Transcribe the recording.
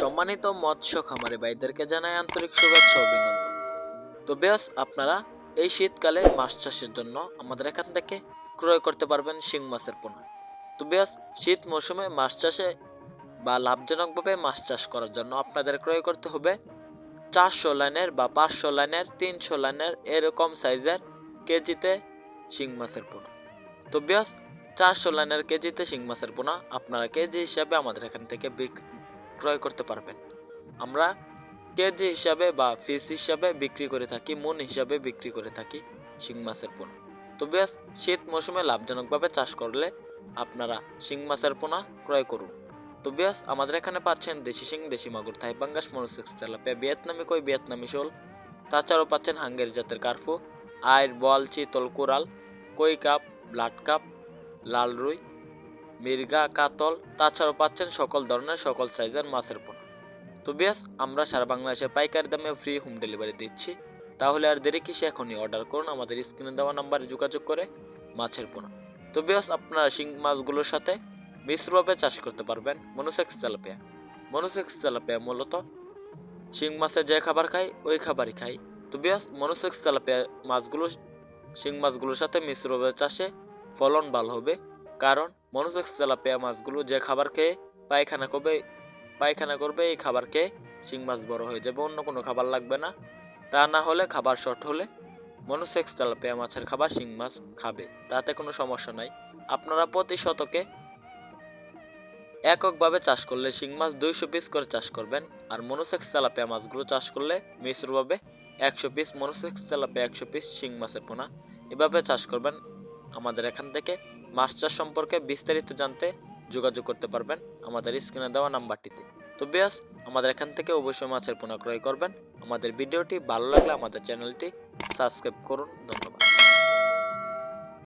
সম্মানিত মৎস্য খামারি ভাইদেরকে জানাই আন্তরিক শুভেচ্ছা অভিনন্দন। তো বেশ আপনারা এই শীতকালে মাছ চাষের জন্য আমাদের এখান থেকে ক্রয় করতে পারবেন শিং মাছের পোনা। তো বেশ শীত মৌসুমে মাছ চাষে বা লাভজনকভাবে মাছ চাষ করার জন্য আপনাদের ক্রয় করতে হবে চারশো লাইনের বা পাঁচশো লাইনের, তিনশো লাইনের এরকম সাইজের কেজিতে শিং মাছের পোনা। তো বেশ চারশো লাইনের কেজিতে শিং মাছের পোনা আপনারা কেজি হিসাবে আমাদের এখান থেকে বিক- ক্রয় করতে পারবেন। আমরা কেজি হিসাবে বা পিস হিসাবে বিক্রি করে থাকি, মন হিসাবে বিক্রি করে থাকি শিং মাছের পোনা। তো বেশ শীত মৌসুমে লাভজনকভাবে চাষ করলে আপনারা শিং মাছের পোনা ক্রয় করুন। তো বেশ আমাদের এখানে পাচ্ছেন দেশি শিং, দেশি মাগুর, থাই বাঙ্গাস মনোসেক্স তেলাপিয়া, ভিয়েতনামি কই, ভিয়েতনামি শোল। তাছাড়াও পাচ্ছেন হাঙ্গের জাতের কার্ফু আয়ের বল চিতল কোরাল কই কাপ ব্লাড কাপ, লাল রুই মির্গা, কাতল, তাছাড়াও পাচ্ছেন সকল ধরনের, সকল সাইজের মাছের পোনা। তো বেশ আমরা সারা বাংলাদেশে পাইকারি দামে ফ্রি হোম ডেলিভারি দিচ্ছি। তাহলে আর দেরি কিসে, এখনই অর্ডার করুন। আমাদের স্ক্রিনে দেওয়া নাম্বারে যোগাযোগ করে মাছের পোনা। তো বেশ আপনারা শিং মাছগুলোর সাথে মিশ্রভাবে চাষ করতে পারবেন মনোসেক্স তেলাপিয়া। মনোসেক্স তেলাপিয়া মূলত শিং মাছে যে খাবার খাই, ওই খাবারই খাই। তো বেশ মনোসেক্স তেলাপিয়া মাছগুলো, শিং মাছগুলোর সাথে মিশ্রভাবে চাষে ফলন ভালো হবে। কারণ মনোসেক্স তেলাপিয়া মাছগুলো যে খাবার খেয়ে পায়খানা করবে পায়খানা করবে, এই খাবার খেয়ে শিং মাছ বড় হয়ে যাবে, অন্য কোনো খাবার লাগবে না। তা না হলে খাবার শর্ট হলে মনোসেক্স তেলাপিয়া মাছের খাবার, শিং মাছ খাবে, তাতে কোনো সমস্যা নাই। আপনারা প্রতি শতকে এককভাবে চাষ করলে শিং মাছ দুইশো পিস করে চাষ করবেন, আর মনোসেক্স তেলাপিয়া মাছগুলো চাষ করলে মিশ্রভাবে একশো পিস মনোসেক্স তেলাপিয়া একশো পিস শিং মাছের পোনা। এভাবে চাষ করবেন আমাদের এখান থেকে। চাষ সম্পর্কে বিস্তারিত জানতে যোগাযোগ করতে পারবেন আমাদের স্ক্রিনে দেওয়া নাম্বারটিতে। তো বেশ আমাদের এখান থেকে অবশ্যই মাছের পোনা ক্রয় করবেন। আমাদের ভিডিওটি ভালো লাগলে আমাদের চ্যানেলটি সাবস্ক্রাইব করুন। ধন্যবাদ।